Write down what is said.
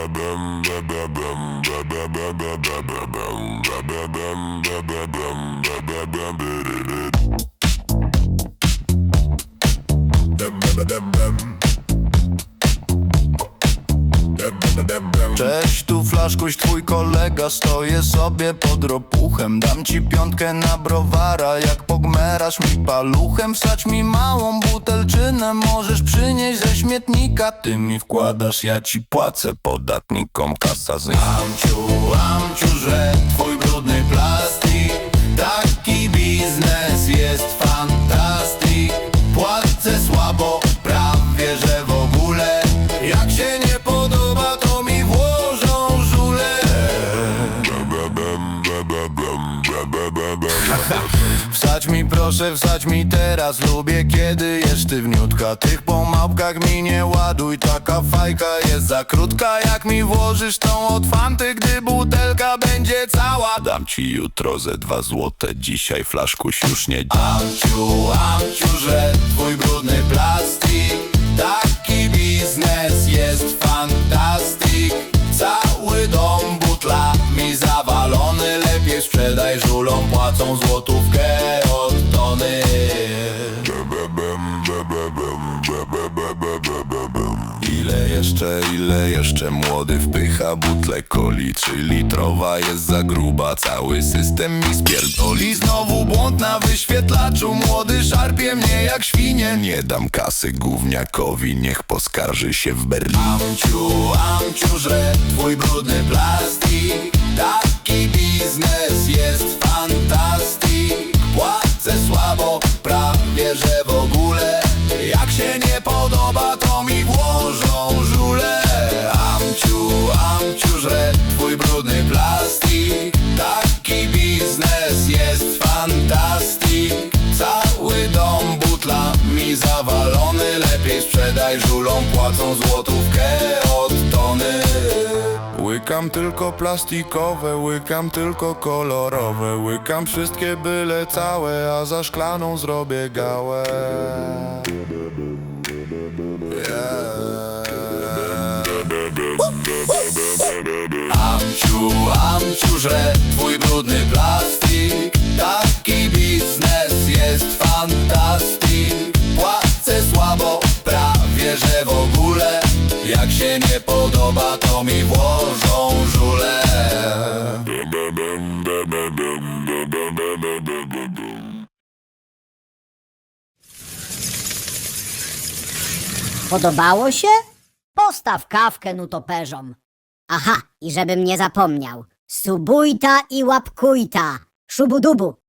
Dem, dem, dem, dem. Cześć, tu flaszkuś, twój kolega. Stoję sobie pod ropuchem. Dam ci piątkę na browara. Jak pogmerasz mi paluchem Wsać mi małą butelczynę. Możesz przynieść ze śmietnika. Ty mi wkładasz, ja ci płacę Podatnikom. Kasa z Amciu, amciu, że twój brudny plastik Wsadź mi proszę, wsadź mi teraz. Lubię kiedy jest sztywniutka Tych po małpkach mi nie ładuj. Taka fajka jest za krótka. Jak mi włożysz tą od fanty Gdy butelka będzie cała? Dam ci jutro ze dwa złote. Dzisiaj flaszkuś już nie Amciu, amciu, że twój brudny plastik. Taki biznes jest fantastik. Cały dom butlami zawalony. Lepiej sprzedaj żulom, płacą złotówkę jeszcze, ile jeszcze młody wpycha butle coli. Trzy litrowa jest za gruba, cały system mi spierdoli. Znowu błąd na wyświetlaczu, młody szarpie mnie jak świnie. Nie dam kasy gówniakowi, niech poskarży się w Berlinie. Amciu, amciu, że twój brudny plastik Taki biznes jest fantastik. Płacę słabo, prawie że fantastik Cały dom butlami zawalony Lepiej sprzedaj żulom, płacą złotówkę od tony. Łykam tylko plastikowe, łykam tylko kolorowe Łykam wszystkie byle całe, a za szklaną zrobię gałę. Amciu, amciu, że twój brudny plastik jest fantastik Płacę słabo, prawie że w ogóle Jak się nie podoba, to mi włożą żule Podobało się? Postaw kawkę nutoperzom. Aha, i żebym nie zapomniał. Subujta i łapkujta. Szubudubu.